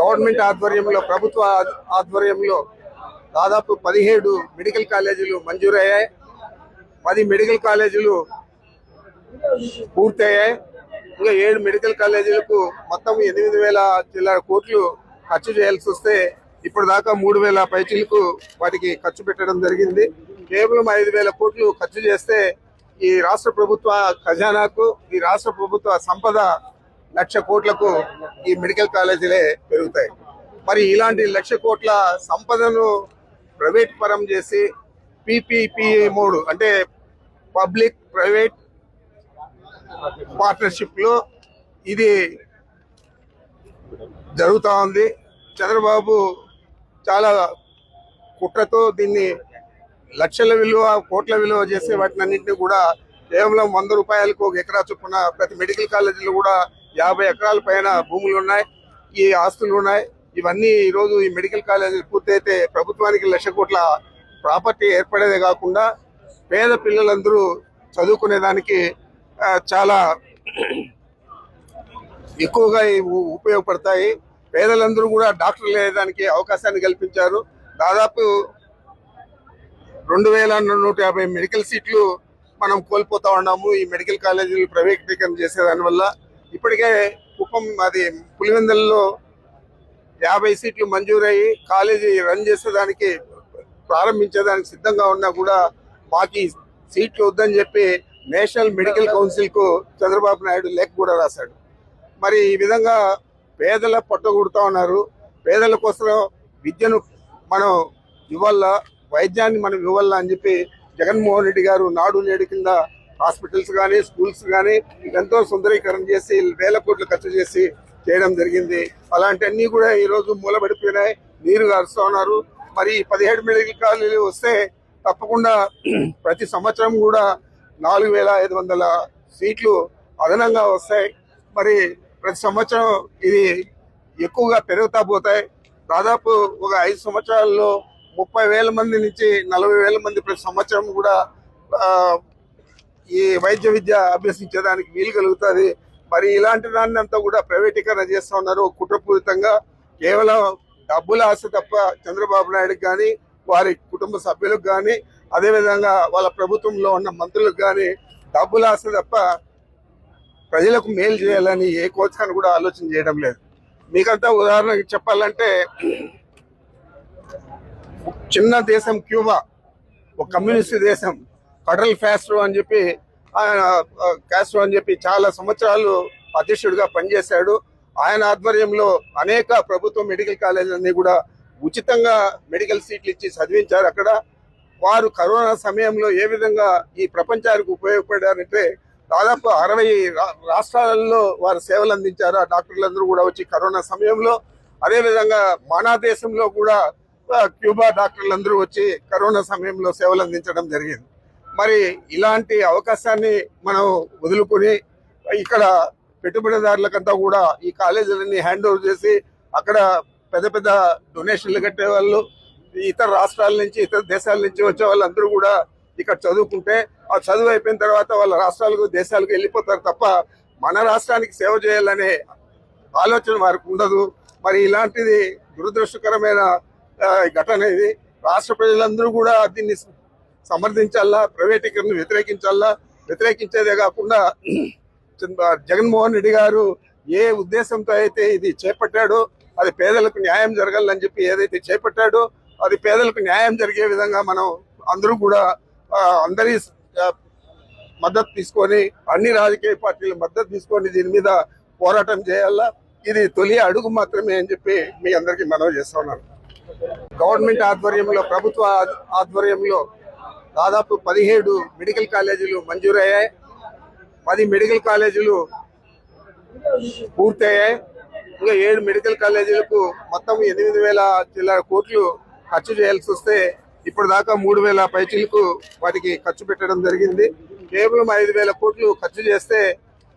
Government ఆధ్వర్యంలో ప్రభుత్వ ఆధ్వర్యంలో దాదాపు పదిహేడు మెడికల్ కాలేజీలు మంజూరయ్యాయి. పది మెడికల్ కాలేజీలు పూర్తయ్యాయి. ఇంకా ఏడు మెడికల్ కాలేజీలకు మొత్తం ఎనిమిది వేల చిల్లర కోట్లు ఖర్చు చేయాల్సి వస్తే ఇప్పుడు దాకా మూడు వేల పైచీలకు వాటికి ఖర్చు పెట్టడం జరిగింది. కేవలం ఐదు వేల కోట్లు ఖర్చు చేస్తే ఈ రాష్ట్ర ప్రభుత్వ ఖజానాకు ఈ రాష్ట్ర ప్రభుత్వ సంపద లక్ష కోట్లకు ఈ మెడికల్ కాలేజీలే పెరుగుతాయి. మరి ఇలాంటి లక్ష కోట్ల సంపదను ప్రైవేట్ పరం చేసి పీపీపీఏ మూడు అంటే పబ్లిక్ ప్రైవేట్ పార్ట్నర్షిప్లో ఇది జరుగుతూ ఉంది. చంద్రబాబు చాలా కుట్రతో దీన్ని లక్షల విలువ కోట్ల విలువ చేసే వాటిని అన్నింటినీ కూడా కేవలం వంద రూపాయలకు ఒక ఎకరా చొప్పున ప్రతి మెడికల్ కాలేజీలో కూడా యాభై ఎకరాల పైన భూములు ఉన్నాయి ఈ ఆస్తులు ఉన్నాయి. ఇవన్నీ ఈ రోజు ఈ మెడికల్ కాలేజీ పూర్తయితే ప్రభుత్వానికి లక్ష కోట్ల ప్రాపర్టీ ఏర్పడేదే కాకుండా పేద పిల్లలందరూ చదువుకునేదానికి చాలా ఎక్కువగా ఉపయోగపడతాయి. పేదలందరూ కూడా డాక్టర్లు అయ్యేదానికి అవకాశాన్ని కల్పించారు. దాదాపు రెండు వేల నూట యాభై మెడికల్ సీట్లు మనం కోల్పోతా ఉన్నాము. ఈ మెడికల్ కాలేజీలు ప్రైవేటీకరణ చేసేదాని వల్ల ఇప్పటికే కుప్పం అది పులివెందల్లో యాభై సీట్లు మంజూరయ్యి కాలేజీ రన్ చేసేదానికి ప్రారంభించేదానికి సిద్ధంగా ఉన్నా కూడా మాకు సీట్లు వద్దని చెప్పి నేషనల్ మెడికల్ కౌన్సిల్కు చంద్రబాబు నాయుడు లేఖ కూడా రాశాడు. మరి ఈ విధంగా పేదల పట్టగొడుతూ ఉన్నారు. పేదల కోసం విద్యను మనం ఇవ్వాలా వైద్యాన్ని మనం ఇవ్వాలా అని చెప్పి జగన్మోహన్ రెడ్డి గారు నాడు నేడు కింద హాస్పిటల్స్ కానీ స్కూల్స్ కానీ ఎంతో సుందరీకరణ చేసి వేల కోట్లు ఖర్చు చేసి చేయడం జరిగింది. అలాంటివన్నీ కూడా ఈరోజు మూలబడిపోయినాయి. నీరు గారుస్తూ ఉన్నారు. మరి పదిహేడు మెడికల్ కాలేజీలు వస్తే తప్పకుండా ప్రతి సంవత్సరం కూడా నాలుగు వేల ఐదు వందల సీట్లు అదనంగా వస్తాయి. మరి ప్రతి సంవత్సరం ఇది ఎక్కువగా పెరుగుతా పోతాయి. దాదాపు ఒక ఐదు సంవత్సరాల్లో ముప్పై వేల మంది నుంచి నలభై వేల మంది ప్రతి సంవత్సరం కూడా ఈ వైద్య విద్య అభ్యసించడానికి వీలు కలుగుతుంది. మరి ఇలాంటి దాన్ని అంతా కూడా ప్రైవేటీకరణ చేస్తూ ఉన్నారు. కుట్రపూరితంగా కేవలం డబ్బుల ఆశ తప్ప చంద్రబాబు నాయుడుకి కానీ వారి కుటుంబ సభ్యులకు కానీ అదేవిధంగా వాళ్ళ ప్రభుత్వంలో ఉన్న మంత్రులకు కానీ డబ్బుల ఆశ తప్ప ప్రజలకు మేలు చేయాలని ఏ కోసాన్ని కూడా ఆలోచన చేయడం లేదు. మీకంతా ఉదాహరణ చెప్పాలంటే చిన్న దేశం క్యూబా ఒక కమ్యూనిస్ట్ దేశం. ఫెడరల్ క్యాస్ట్రో అని చెప్పి ఆయన క్యాస్ట్రో అని చెప్పి చాలా సంవత్సరాలు అధ్యక్షుడిగా పనిచేశాడు. ఆయన ఆధ్వర్యంలో అనేక ప్రభుత్వ మెడికల్ కాలేజీలన్నీ కూడా ఉచితంగా మెడికల్ సీట్లు ఇచ్చి చదివించారు అక్కడ. వారు కరోనా సమయంలో ఏ విధంగా ఈ ప్రపంచానికి ఉపయోగపడారంటే దాదాపు అరవై రా- రాష్ట్రాలలో వారు సేవలు అందించారు. ఆ డాక్టర్లందరూ కూడా వచ్చి కరోనా సమయంలో. అదేవిధంగా మన దేశంలో కూడా క్యూబా డాక్టర్లందరూ వచ్చి కరోనా సమయంలో సేవలు అందించడం జరిగింది. మరి ఇలాంటి అవకాశాన్ని మనం వదులుకొని ఇక్కడ పెట్టుబడిదారులకంతా కూడా ఈ కాలేజీలన్నీ హ్యాండ్ ఓవర్ చేసి అక్కడ పెద్ద పెద్ద డొనేషన్లు కట్టే వాళ్ళు ఇతర రాష్ట్రాల నుంచి ఇతర దేశాల నుంచి వచ్చే వాళ్ళందరూ కూడా ఇక్కడ చదువుకుంటే ఆ చదువు అయిపోయిన తర్వాత వాళ్ళ రాష్ట్రాలకు దేశాలకు వెళ్ళిపోతారు తప్ప మన రాష్ట్రానికి సేవ చేయాలనే ఆలోచన వారికి ఉండదు. మరి ఇలాంటిది దురదృష్టకరమైన ఘటన ఇది. రాష్ట్ర ప్రజలందరూ కూడా దీన్ని సమర్థించాలా? ప్రైవేటీకరణ వ్యతిరేకించాలా? వ్యతిరేకించేదే కాకుండా జగన్మోహన్ రెడ్డి గారు ఏ ఉద్దేశంతో అయితే ఇది చేపట్టాడో అది పేదలకు న్యాయం జరగాలని చెప్పి ఏదైతే చేపట్టాడో అది పేదలకు న్యాయం జరిగే విధంగా మనం అందరూ కూడా అందరి మద్దతు తీసుకొని అన్ని రాజకీయ పార్టీల మద్దతు తీసుకొని దీని మీద పోరాటం చేయాలా? ఇది తొలి అడుగు మాత్రమే అని చెప్పి మీ అందరికీ మనవి చేస్తా ఉన్నాను. గవర్నమెంట్ ఆధ్వర్యంలో ప్రభుత్వ ఆధ్వర్యంలో దాదాపు పదిహేడు మెడికల్ కాలేజీలు మంజూరయ్యాయి. పది మెడికల్ కాలేజీలు పూర్తయ్యాయి. ఇంకా ఏడు మెడికల్ కాలేజీలకు మొత్తం ఎనిమిది వేల చిల్లర కోట్లు ఖర్చు చేయాల్సి వస్తే ఇప్పుడు దాకా మూడు వేల పైచీలకు వాటికి ఖర్చు పెట్టడం జరిగింది. కేవలం ఐదు వేల కోట్లు ఖర్చు చేస్తే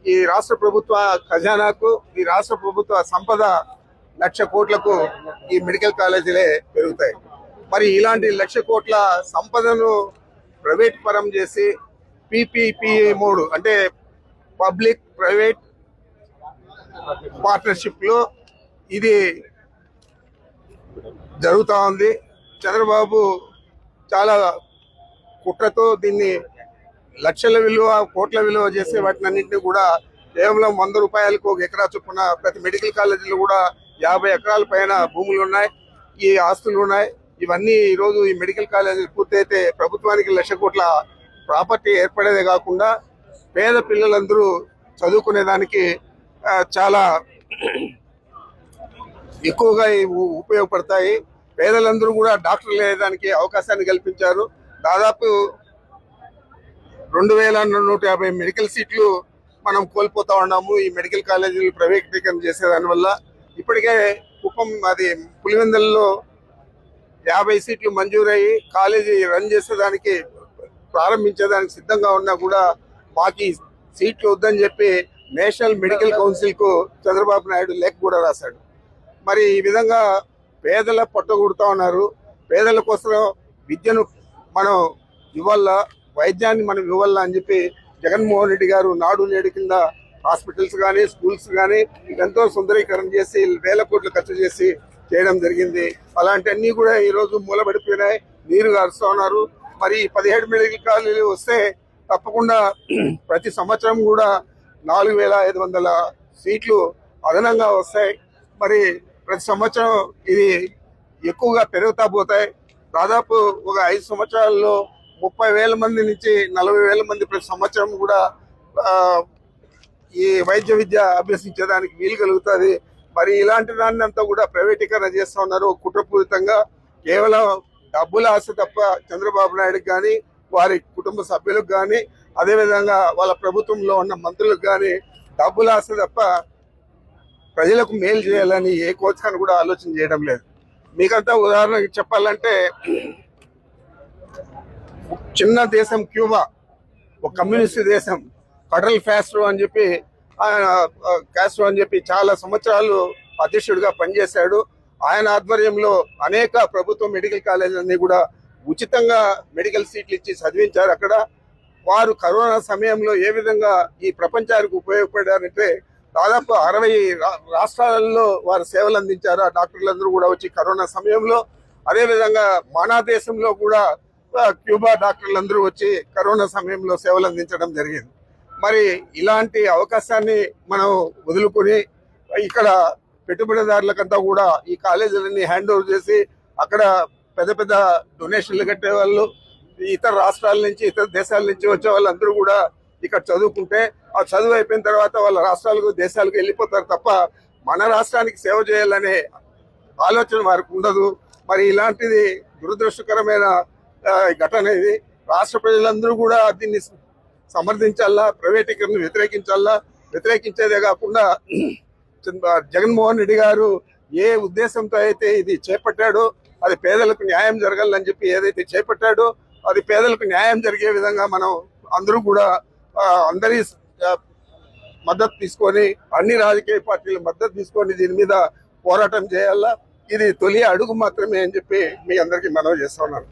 ఈ రాష్ట్ర ప్రభుత్వ ఖజానాకు ఈ రాష్ట్ర ప్రభుత్వ సంపద లక్ష కోట్లకు ఈ మెడికల్ కాలేజీలే పెరుగుతాయి. మరి ఇలాంటి లక్ష కోట్ల సంపదను ప్రైవేట్ పరం చేసి పీపీపీఏ మూడు అంటే పబ్లిక్ ప్రైవేట్ పార్ట్నర్షిప్లో ఇది జరుగుతూ ఉంది. చంద్రబాబు చాలా కుట్రతో దీన్ని లక్షల విలువ కోట్ల విలువ చేసే వాటిని అన్నింటినీ కూడా కేవలం వంద రూపాయలకు ఒక ఎకరా చొప్పున ప్రతి మెడికల్ కాలేజీలో కూడా యాభై ఎకరాల పైన భూములు ఉన్నాయి. ఈ ఆస్తులు ఉన్నాయి. ఇవన్నీ ఈరోజు ఈ మెడికల్ కాలేజీ పూర్తయితే ప్రభుత్వానికి లక్ష కోట్ల ప్రాపర్టీ ఏర్పడేదే కాకుండా పేద పిల్లలందరూ చదువుకునే దానికి చాలా ఎక్కువగా ఉపయోగపడతాయి. పేదలందరూ కూడా డాక్టర్లు అయ్యేదానికి అవకాశాన్ని కల్పించారు. దాదాపు రెండు వేల నూట యాభై మెడికల్ సీట్లు మనం కోల్పోతా ఉన్నాము ఈ మెడికల్ కాలేజీలు ప్రైవేటీకరణ చేసేదాని వల్ల. ఇప్పటికే కుప్పం అది పులివెందల్లో యాభై సీట్లు మంజూరయ్యి కాలేజీ రన్ చేసేదానికి ప్రారంభించేదానికి సిద్ధంగా ఉన్నా కూడా మాకు సీట్లు వద్దని చెప్పి నేషనల్ మెడికల్ కౌన్సిల్కు చంద్రబాబు నాయుడు లెక్ కూడా రాశాడు. మరి ఈ విధంగా పేదల పొట్టగొడుతా ఉన్నారు. పేదల కోసం విద్యను మనం ఇవ్వాలా? వైద్యాన్ని మనం ఇవ్వాలా అని చెప్పి జగన్మోహన్ రెడ్డి గారు నాడు నేడు కింద హాస్పిటల్స్ కానీ స్కూల్స్ కానీ ఎంతో సుందరీకరణ చేసి వేల కోట్లు ఖర్చు చేసి చేయడం జరిగింది. అలాంటి అన్ని కూడా ఈ రోజు మూలబడిపోయినాయి. నీరు గారుస్తూ ఉన్నారు. మరి పదిహేడు మెడికల్ కాలేజీలు వస్తే తప్పకుండా ప్రతి సంవత్సరం కూడా నాలుగు వేల ఐదు వందల సీట్లు అదనంగా వస్తాయి. మరి ప్రతి సంవత్సరం ఇది ఎక్కువగా పెరుగుతా పోతాయి. దాదాపు ఒక ఐదు సంవత్సరాల్లో ముప్పై వేల మంది నుంచి నలభై వేల మంది ప్రతి సంవత్సరం కూడా ఈ వైద్య విద్య అభ్యసించడానికి వీలు కలుగుతుంది. మరి ఇలాంటి దాన్ని అంతా కూడా ప్రైవేటీకరణ చేస్తా ఉన్నారు. కుట్రపూరితంగా కేవలం డబ్బుల ఆశ తప్ప చంద్రబాబు నాయుడుకి కానీ వారి కుటుంబ సభ్యులకు కానీ అదేవిధంగా వాళ్ళ ప్రభుత్వంలో ఉన్న మంత్రులకు కానీ డబ్బుల ఆశ తప్ప ప్రజలకు మేలు చేయాలని ఏ కోచాన్ని కూడా ఆలోచన చేయడం లేదు. మీకంతా ఉదాహరణకి చెప్పాలంటే చిన్న దేశం క్యూబా ఒక కమ్యూనిస్ట్ దేశం ఫెడరల్ ఫ్యాస్ట్రో అని చెప్పి కాస్ట్రో అని చెప్పి చాలా సంవత్సరాలు అధ్యక్షుడిగా పనిచేశాడు. ఆయన ఆధ్వర్యంలో అనేక ప్రభుత్వ మెడికల్ కాలేజీలన్నీ కూడా ఉచితంగా మెడికల్ సీట్లు ఇచ్చి చదివించారు. అక్కడ వారు కరోనా సమయంలో ఏ విధంగా ఈ ప్రపంచానికి ఉపయోగపడారంటే దాదాపు అరవై రా- రాష్ట్రాలలో వారు సేవలు అందించారు. ఆ డాక్టర్లందరూ కూడా వచ్చి కరోనా సమయంలో అదేవిధంగా మన దేశంలో కూడా క్యూబా డాక్టర్లందరూ వచ్చి కరోనా సమయంలో సేవలు అందించడం జరిగింది. మరి ఇలాంటి అవకాశాన్ని మనం వదులుకొని ఇక్కడ పెట్టుబడిదారులకంతా కూడా ఈ కాలేజీలన్నీ హ్యాండ్ ఓవర్ చేసి అక్కడ పెద్ద పెద్ద డొనేషన్లు కట్టే వాళ్ళు ఇతర రాష్ట్రాల నుంచి ఇతర దేశాల నుంచి వచ్చే వాళ్ళందరూ కూడా ఇక్కడ చదువుకుంటే ఆ చదువు అయిపోయిన తర్వాత వాళ్ళ రాష్ట్రాలకు దేశాలకు వెళ్ళిపోతారు తప్ప మన రాష్ట్రానికి సేవ చేయాలనే ఆలోచన వారికి ఉండదు. మరి ఇలాంటిది దురదృష్టకరమైన ఘటన ఇది. రాష్ట్ర ప్రజలందరూ కూడా దీన్ని సమర్థించాలా? ప్రైవేటీకరణ వ్యతిరేకించాలా? వ్యతిరేకించేదే కాకుండా జగన్మోహన్ రెడ్డి గారు ఏ ఉద్దేశంతో అయితే ఇది చేపట్టాడో అది పేదలకు న్యాయం జరగాలని చెప్పి ఏదైతే చేపట్టాడో అది పేదలకు న్యాయం జరిగే విధంగా మనం అందరూ కూడా అందరి మద్దతు తీసుకొని అన్ని రాజకీయ పార్టీల మద్దతు తీసుకొని దీని మీద పోరాటం చేయాలా? ఇది తొలి అడుగు మాత్రమే అని చెప్పి మీ అందరికీ మనవి చేస్తా ఉన్నాను.